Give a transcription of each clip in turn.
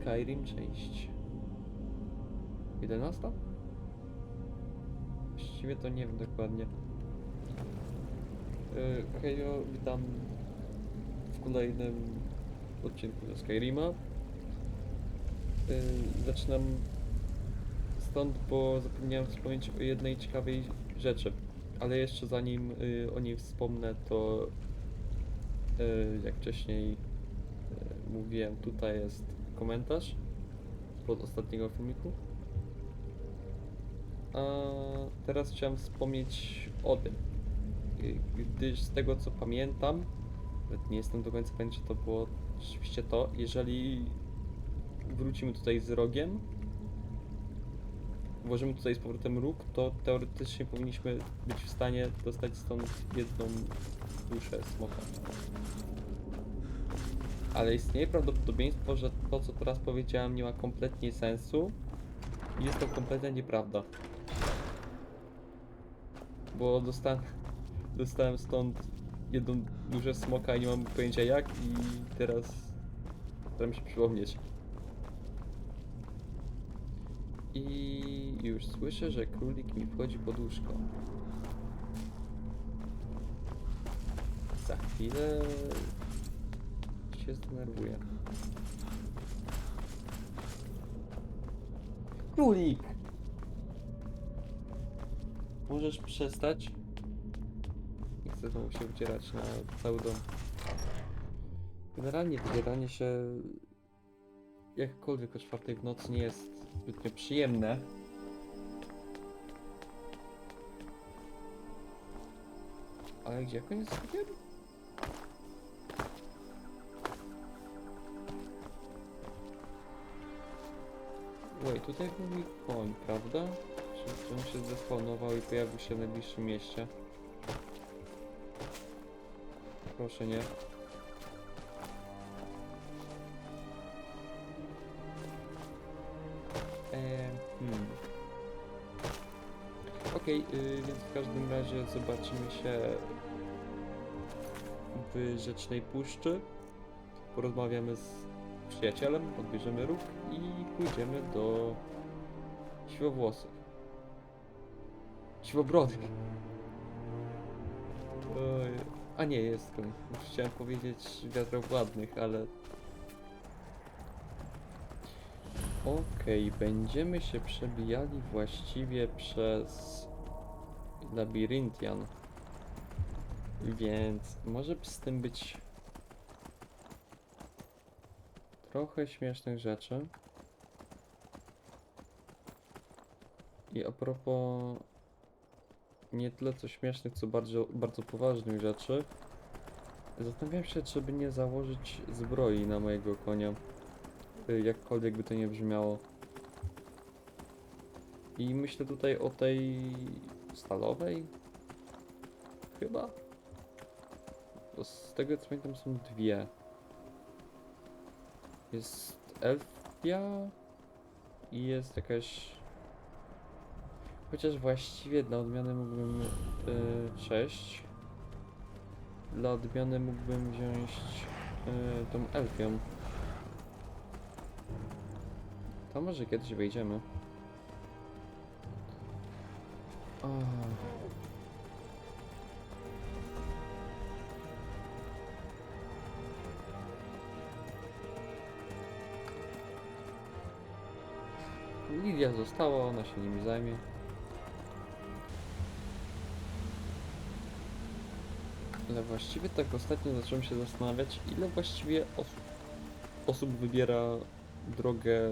Skyrim, część 11? Właściwie to nie wiem dokładnie. Yy, Hejo, witam w kolejnym odcinku ze Skyrima. Yy, zaczynam stąd, bo zapomniałem wspomnieć o jednej ciekawej rzeczy. Ale jeszcze zanim y, o niej wspomnę, to y, jak wcześniej mówiłem, tutaj jest komentarz pod ostatniego filmiku. A teraz chciałem wspomnieć o tym, gdyż z tego co pamiętam, nawet nie jestem do końca pewien, czy to było rzeczywiście to, jeżeli wrócimy tutaj z rogiem, włożymy tutaj z powrotem róg, to teoretycznie powinniśmy być w stanie dostać stąd jedną duszę smoka. Ale istnieje prawdopodobieństwo, że to co teraz powiedziałem nie ma kompletnie sensu i jest to kompletnie nieprawda. Bo dostałem, dostałem stąd jedną duszę smoka i nie mam pojęcia jak i teraz staram się przypomnieć. I już słyszę, że królik mi wchodzi pod łóżko. Za chwilę się zdenerwuję. Królik! Możesz przestać? Nie chcę znowu się wycierać na cały dom. Generalnie wydzieranie się jakkolwiek o czwartej w nocy nie jest zbytnio przyjemne. Ale gdzie koniec tutaj był koń, prawda? Czy, on się zespawnował i pojawił się w najbliższym mieście? Proszę nie. Eee, hmm. Okej, y, więc w każdym razie zobaczymy się w Rzecznej Puszczy. Porozmawiamy z przyjacielem, odbierzemy róg i pójdziemy do Siwowłosych. Siwobrodych. A nie, jest. Już chciałem powiedzieć wiatrowładnych, ale Okej, będziemy się przebijali właściwie przez labiryntian. Więc może z tym być trochę śmiesznych rzeczy. I a propos nie tyle co śmiesznych, co bardzo, bardzo poważnych rzeczy. Zastanawiam się, czy by nie założyć zbroi na mojego konia. Jakkolwiek by to nie brzmiało. I myślę tutaj o tej stalowej. Chyba. Z tego co pamiętam są dwie. Jest elfia i jest jakaś... Chociaż właściwie dla odmiany mógłbym... Yy, cześć. Dla odmiany mógłbym wziąć yy, tą elfią. To może kiedyś wejdziemy. O. Lidia została, ona się nimi zajmie. Ale właściwie tak ostatnio zacząłem się zastanawiać, ile właściwie osób, osób wybiera drogę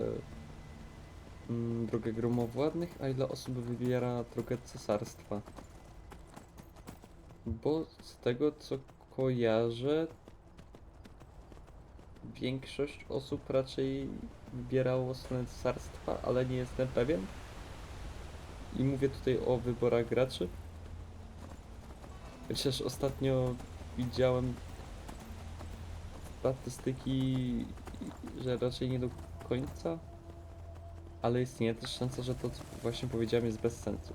mm, drogę gromowładnych, a ile osób wybiera drogę cesarstwa. Bo z tego co kojarzę, większość osób raczej wybierało stronę cesarstwa, ale nie jestem pewien. I mówię tutaj o wyborach graczy. Chociaż ostatnio widziałem statystyki, że raczej nie do końca ale istnieje też szansa, że to, co właśnie powiedziałem, jest bez sensu.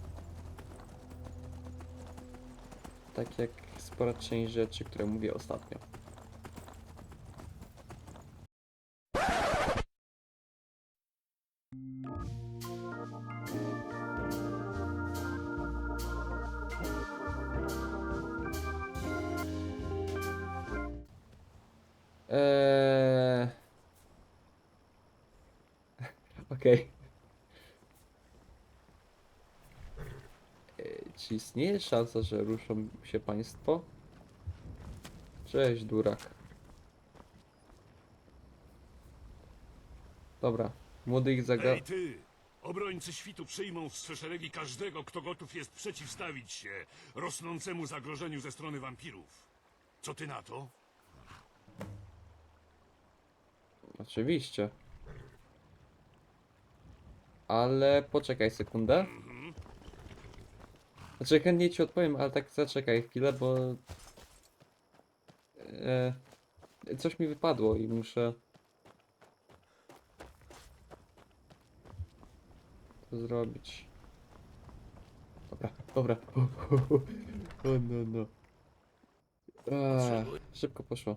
Tak jak spora część rzeczy, które mówię ostatnio. Eee. Okej. Eee, czy istnieje szansa, że ruszą się państwo? Cześć, durak. Dobra, młody ich zaga... Ej ty! Obrońcy świtu przyjmą w swe szeregi każdego, kto gotów jest przeciwstawić się rosnącemu zagrożeniu ze strony wampirów. Co ty na to? Oczywiście. Ale poczekaj sekundę. Znaczy chętnie ci odpowiem, ale tak zaczekaj chwilę, bo... E, coś mi wypadło i muszę... To zrobić. Dobra, dobra. O no no. A, szybko poszło.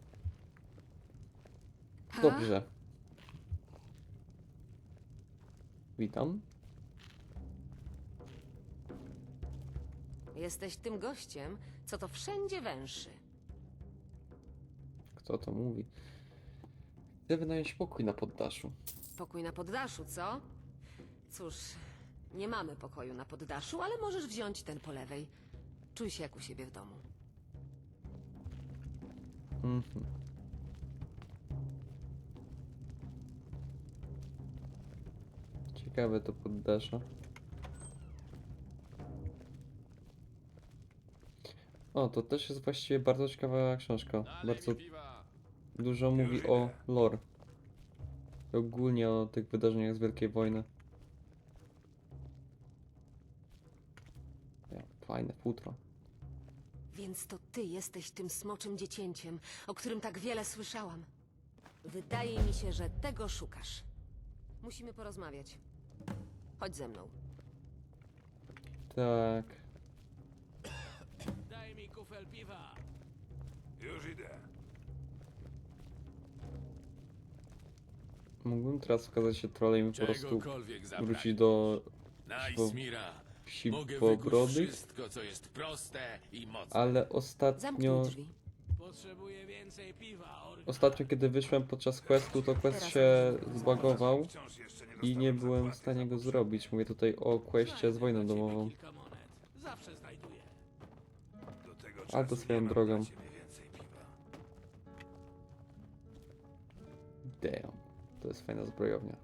Dobrze. Witam. Jesteś tym gościem, co to wszędzie węszy. Kto to mówi? Chcę wynająć pokój na poddaszu. Pokój na poddaszu, co? Cóż, nie mamy pokoju na poddaszu, ale możesz wziąć ten po lewej. Czuj się jak u siebie w domu. Mhm. Ciekawe to poddasze. O, to też jest właściwie bardzo ciekawa książka. Bardzo dużo mówi o lore. I ogólnie o tych wydarzeniach z Wielkiej Wojny. Ja, fajne futro. Więc to ty jesteś tym smoczym dziecięciem, o którym tak wiele słyszałam. Wydaje mi się, że tego szukasz. Musimy porozmawiać. Chodź ze mną. Tak. Daj mi kufel piwa. Już idę. Mógłbym teraz wskazać się trolem i po prostu Czegokolwiek wrócić do Nice, Mira. wsi Mogę wykuć pobrodych, wszystko, co jest proste i mocne. ale Zamknij ostatnio, drzwi. Potrzebuję więcej piwa, ostatnio kiedy wyszłem podczas questu, to quest Teraz się zbagował Wciąż jeszcze i nie byłem w stanie go zrobić. Mówię tutaj o questie z wojną domową. Zawsze znajduję. Do tego Ale to swoją drogą. Damn, to jest fajna zbrojownia.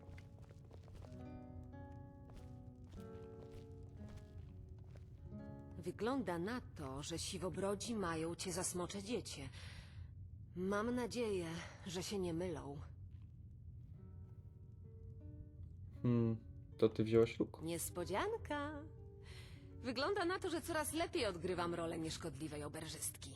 Wygląda na to, że siwobrodzi mają cię za smocze dziecię. Mam nadzieję, że się nie mylą. Hmm, to ty wziąłeś luk? Niespodzianka. Wygląda na to, że coraz lepiej odgrywam rolę nieszkodliwej oberżystki.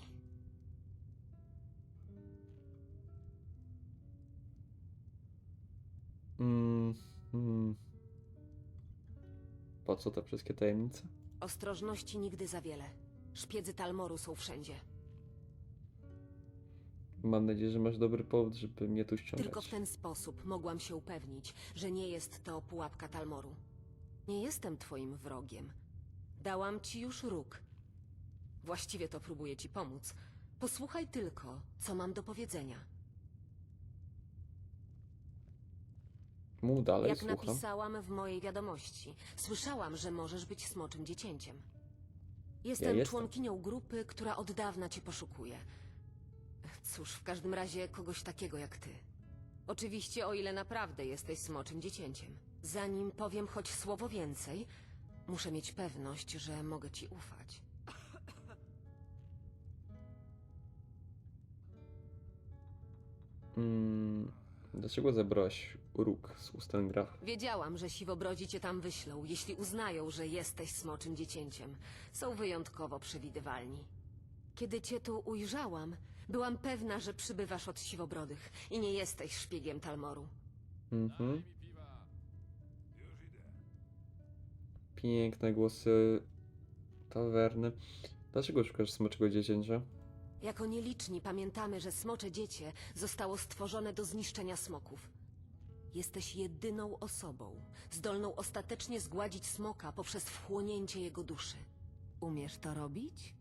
Hmm, hmm. Po co te wszystkie tajemnice? Ostrożności nigdy za wiele. Szpiedzy Talmoru są wszędzie. Mam nadzieję, że masz dobry powód, żeby mnie tu ściągać. Tylko w ten sposób mogłam się upewnić, że nie jest to pułapka Talmoru. Nie jestem twoim wrogiem. Dałam ci już róg. Właściwie to próbuję ci pomóc. Posłuchaj tylko, co mam do powiedzenia. Mów dalej, Jak słucham. napisałam w mojej wiadomości, słyszałam, że możesz być smoczym dziecięciem. Jestem jestem. członkinią grupy, która od dawna cię poszukuje. Cóż, w każdym razie kogoś takiego jak ty. Oczywiście, o ile naprawdę jesteś smoczym dziecięciem. Zanim powiem choć słowo więcej, muszę mieć pewność, że mogę ci ufać. Hmm, dlaczego zebrałaś róg z Ustengra? Wiedziałam, że siwobrodzi cię tam wyślą, jeśli uznają, że jesteś smoczym dziecięciem. Są wyjątkowo przewidywalni. Kiedy cię tu ujrzałam, byłam pewna, że przybywasz od siwobrodych i nie jesteś szpiegiem Talmoru. Mhm. Piękne głosy tawerny. Dlaczego szukasz smoczego dziecięcia? Jako nieliczni pamiętamy, że smocze dziecię zostało stworzone do zniszczenia smoków. Jesteś jedyną osobą, zdolną ostatecznie zgładzić smoka poprzez wchłonięcie jego duszy. Umiesz to robić?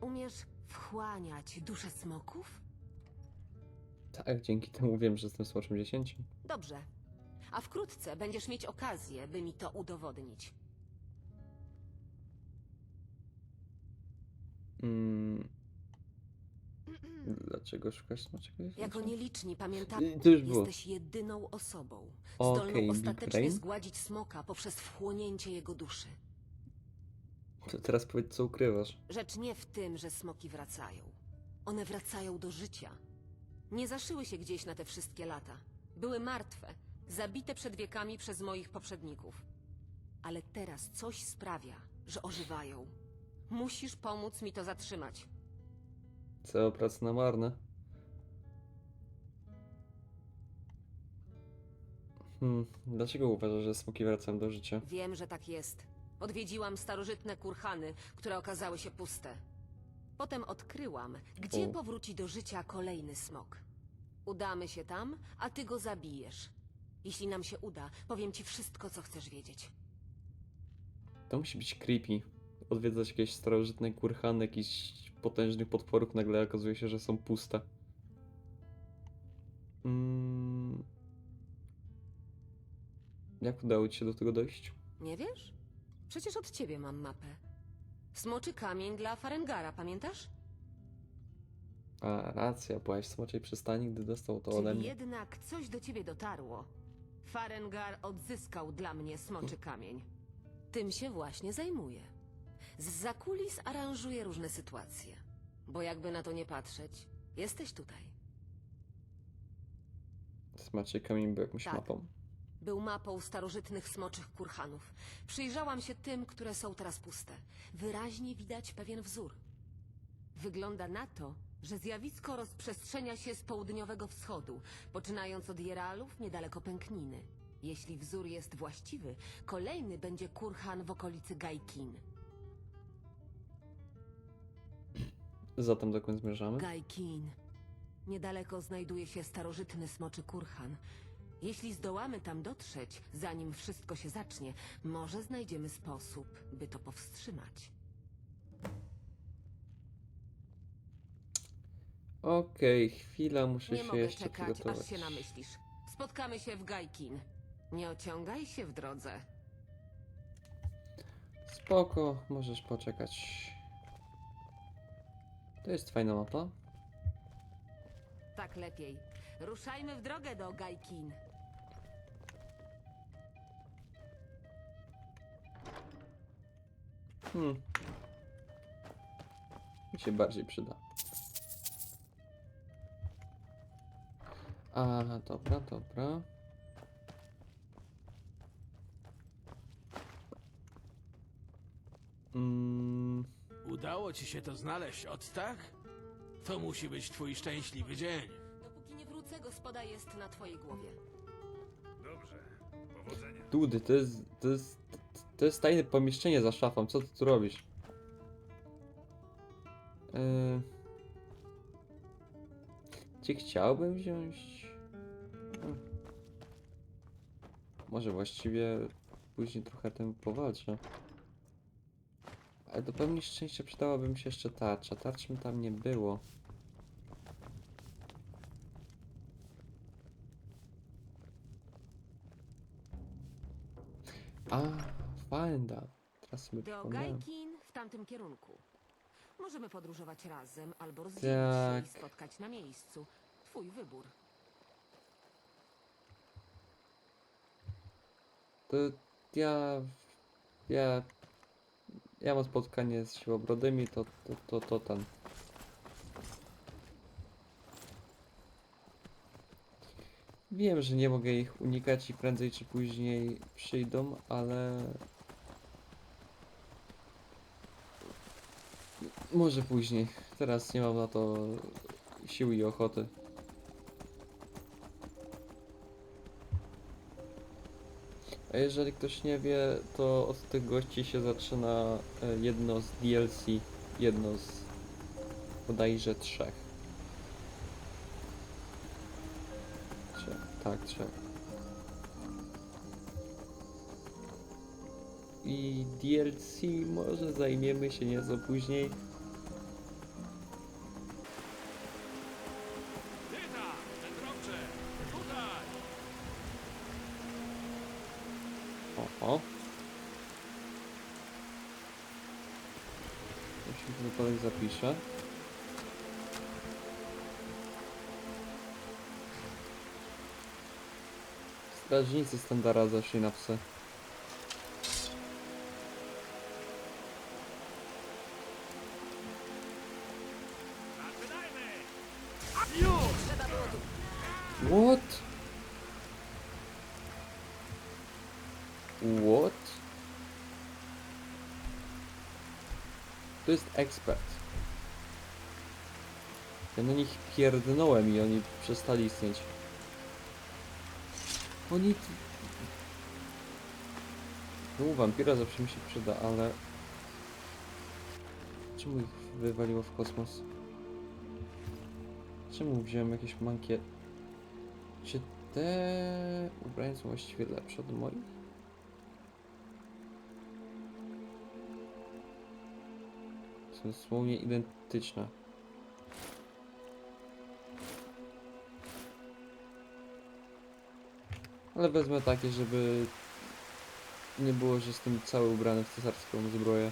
Umiesz wchłaniać duszę smoków? Tak, dzięki temu wiem, że jestem smoczym dziecięciem. Dobrze. a wkrótce będziesz mieć okazję, by mi to udowodnić. Mm. Dlaczego szukasz smaczego? Jako nieliczni pamiętamy, Y, To już było. jesteś jedyną osobą, Okej, zdolną Big ostatecznie Brain. zgładzić smoka poprzez wchłonięcie jego duszy. To teraz powiedz, co ukrywasz. Rzecz nie w tym, że smoki wracają. One wracają do życia. Nie zaszyły się gdzieś na te wszystkie lata. Były martwe, zabite przed wiekami przez moich poprzedników. Ale teraz coś sprawia, że ożywają. Musisz pomóc mi to zatrzymać. Cała praca na marne. Hmm, dlaczego uważasz, że smoki wracają do życia? Wiem, że tak jest. Odwiedziłam starożytne kurhany, które okazały się puste. Potem odkryłam, gdzie powróci do życia kolejny smok. Udamy się tam, a ty go zabijesz. Jeśli nam się uda, powiem ci wszystko, co chcesz wiedzieć. To musi być creepy. Odwiedzać jakieś starożytne kurhany, jakichś potężnych potworów, nagle okazuje się, że są puste. Mm. Jak udało ci się do tego dojść? Nie wiesz? Przecież od ciebie mam mapę. Smoczy kamień dla Farengara, pamiętasz? A, racja, byłaś w smoczej przystani, gdy dostał to ode Czyli mnie. jednak coś do ciebie dotarło. Farengar odzyskał dla mnie smoczy kamień. Tym się właśnie zajmuję. Z zakulis aranżuję różne sytuacje. Bo jakby na to nie patrzeć, jesteś tutaj. Smaczej kamień był jakąś Tak. mapą. Był mapą starożytnych smoczych kurhanów. Przyjrzałam się tym, które są teraz puste. Wyraźnie widać pewien wzór. Wygląda na to, że zjawisko rozprzestrzenia się z południowego wschodu, poczynając od Jeralów niedaleko Pękniny. Jeśli wzór jest właściwy, kolejny będzie kurhan w okolicy Gajkin. Zatem dokąd zmierzamy? Gajkin. Niedaleko znajduje się starożytny smoczy kurhan. Jeśli zdołamy tam dotrzeć, zanim wszystko się zacznie, może znajdziemy sposób, by to powstrzymać. Okej, chwila, muszę Nie się mogę jeszcze czekać, przygotować. aż się namyślisz. Spotkamy się w Gajkin. Nie ociągaj się w drodze. Spoko, możesz poczekać. To jest fajna mapa. Tak lepiej. Ruszajmy w drogę do Gajkin. Hmm. Mi się bardziej przyda. A, dobra, dobra. Mm, Udało ci się to znaleźć, od tak? To musi być twój szczęśliwy dzień. Dopóki nie wrócę, gospoda jest na twojej głowie. Dobrze, powodzenia. dudy, to jest, to jest, to jest tajne pomieszczenie za szafą, co ty tu robisz? Yy... Gdzie chciałbym wziąć? Hmm. Może właściwie później trochę tym powalczę. Ale do pełni szczęścia przydałaby mi się jeszcze tarcza. Tarczy mi tam nie było. A, Fanda. Teraz sobie Do przypomniałem. Gajkin w tamtym kierunku. Możemy podróżować razem albo rozdzielić się Tak. i spotkać na miejscu. Twój wybór. To ja... Ja... Ja mam spotkanie z siłobrodymi, to, to, to, to ten. Wiem, że nie mogę ich unikać i prędzej czy później przyjdą, ale... Może później. Teraz nie mam na to sił i ochoty. A jeżeli ktoś nie wie, to od tych gości się zaczyna e, jedno z DLC, jedno z bodajże trzech. Trzech, tak, trzech. I DLC może zajmiemy się nieco później. Się wypadek zapiszę. Strażnicy standarda zeszli na psy. Ekspert. Ja na nich pierdnąłem i oni przestali istnieć. Oni... No wampira zawsze mi się przyda, ale... Czemu ich wywaliło w kosmos? Czemu wziąłem jakieś mankie... Czy te ubrania są właściwie lepsze od moich? Dosłownie identyczne. Ale wezmę takie, żeby nie było, że jestem cały ubrany w cesarską zbroję.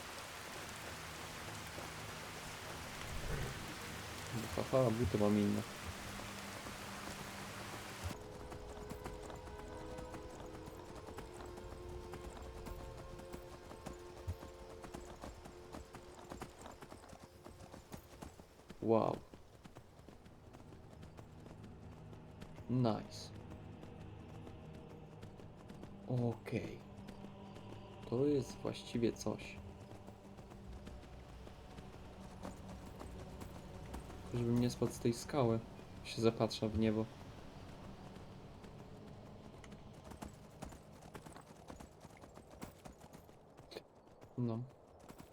Haha, buty mam inne. Nice. Okej. To jest właściwie coś. Żebym nie spadł z tej skały. Się zapatrzę w niebo. No.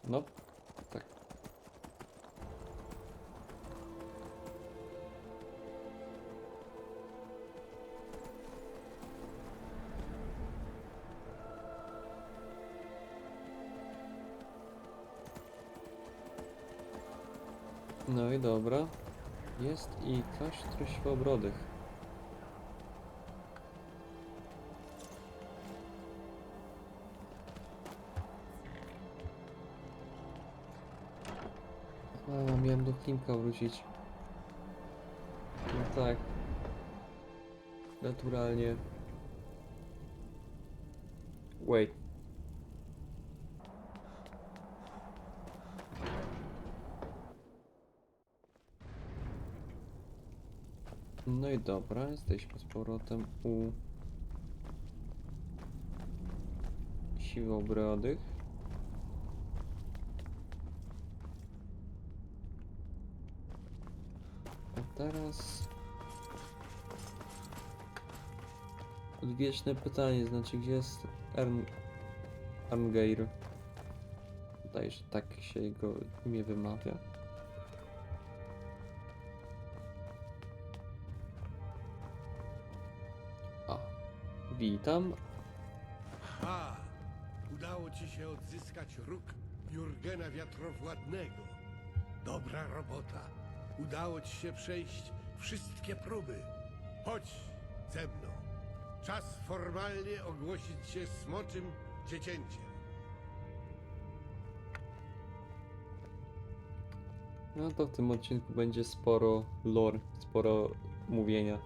No. Dobra. Jest i klasztor świełobrodych. A, miałem do Klimka wrócić. No tak. Naturalnie. Wait. No i dobra, jesteśmy z powrotem u siwobrodych. A teraz odwieczne pytanie, znaczy gdzie jest Ern... Arngeir? Wydaje, że tak się jego imię wymawia. Witam. A, udało ci się odzyskać róg Jurgena Wiatrowładnego. Dobra robota. Udało ci się przejść wszystkie próby. Chodź ze mną. Czas formalnie ogłosić się smoczym dziecięciem. No to w tym odcinku będzie sporo lore, sporo mówienia.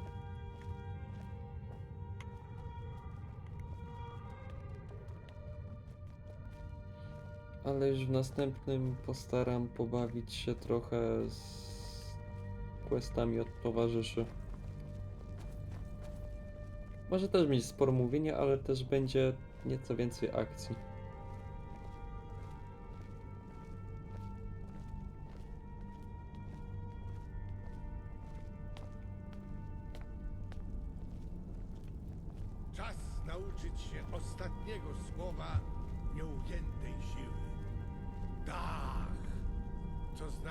Ale już w następnym postaram pobawić się trochę z questami od towarzyszy. Może też będzie sporo mówienia, ale też będzie nieco więcej akcji.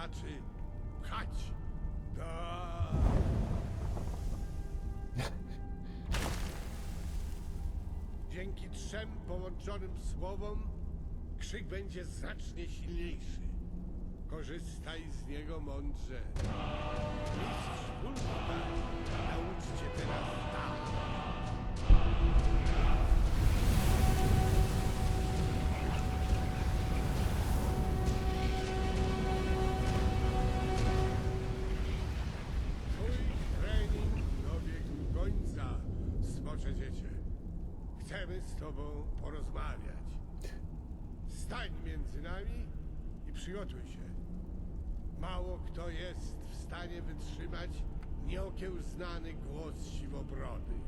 Znaczy pchać. Dach. Dzięki trzem połączonym słowom krzyk będzie znacznie silniejszy. Korzystaj z niego mądrze. Mistrz Ulfta nauczy cię teraz tak. Tobą porozmawiać. Stań między nami i przygotuj się. Mało kto jest w stanie wytrzymać nieokiełznany głos siwobrodych.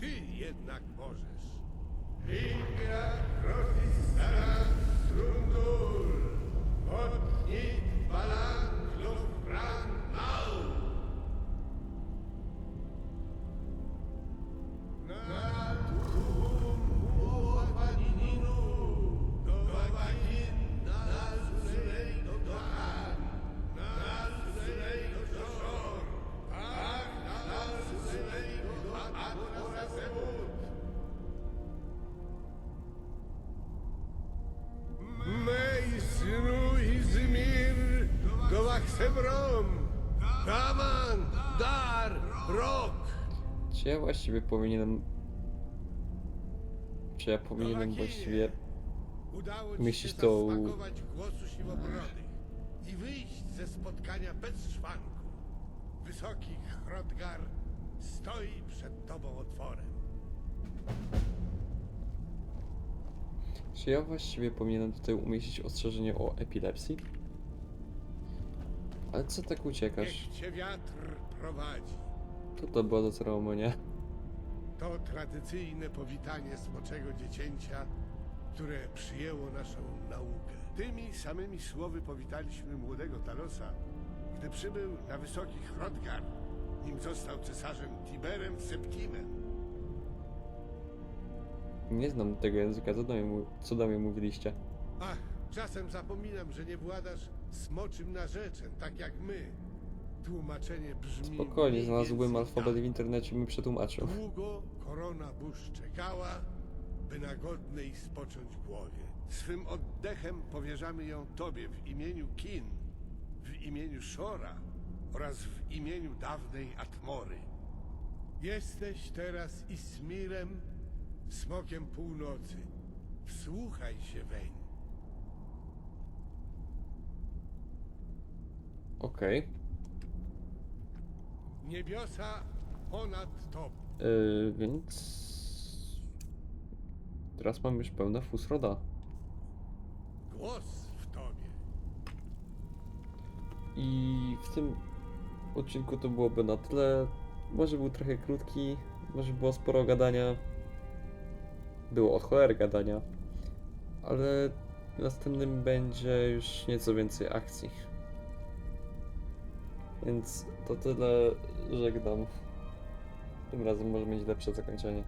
Ty jednak możesz. Ligia Krotistara Strundur Potnit Balang Lufran Gowachsebrom, Daman, Dar, Rok. Czy ja właściwie powinienem... Czy ja powinienem właściwie... Udało ci Myślisz, się to- zasmakować głosu siwobrodych i wyjść ze spotkania bez szwanku. Wysoki Hrodgar stoi przed tobą otworem. Czy ja właściwie powinienem tutaj umieścić ostrzeżenie o epilepsji? Ale co tak uciekasz? Niech cię wiatr prowadzi. To to była za ceremonia. To tradycyjne powitanie smoczego dziecięcia, które przyjęło naszą naukę. Tymi samymi słowy powitaliśmy młodego Talosa, gdy przybył na wysoki Hrodgar, nim został cesarzem Tiberem Septimem. Nie znam tego języka, co do mnie, mu- co do mnie mówiliście. Ach, czasem zapominam, że nie władasz smoczym narzeczem, tak jak my. Tłumaczenie brzmi... Spokojnie, znalazłem więcej alfabet tak. w internecie i mi przetłumaczył. Długo korona burz czekała, by na godnej spocząć głowie. Swym oddechem powierzamy ją Tobie w imieniu Kin, w imieniu Shora oraz w imieniu dawnej Atmory. Jesteś teraz Ismirem, smokiem północy. Wsłuchaj się weń. Okej. Niebiosa ponad Tobą. Yy, więc... Teraz mam już pełne fusroda. Głos w Tobie. I w tym odcinku to byłoby na tyle. Może był trochę krótki, może było sporo gadania. Było od cholery gadania. Ale następnym będzie już nieco więcej akcji. Więc to tyle, żegnam. Tym razem może mieć lepsze zakończenie.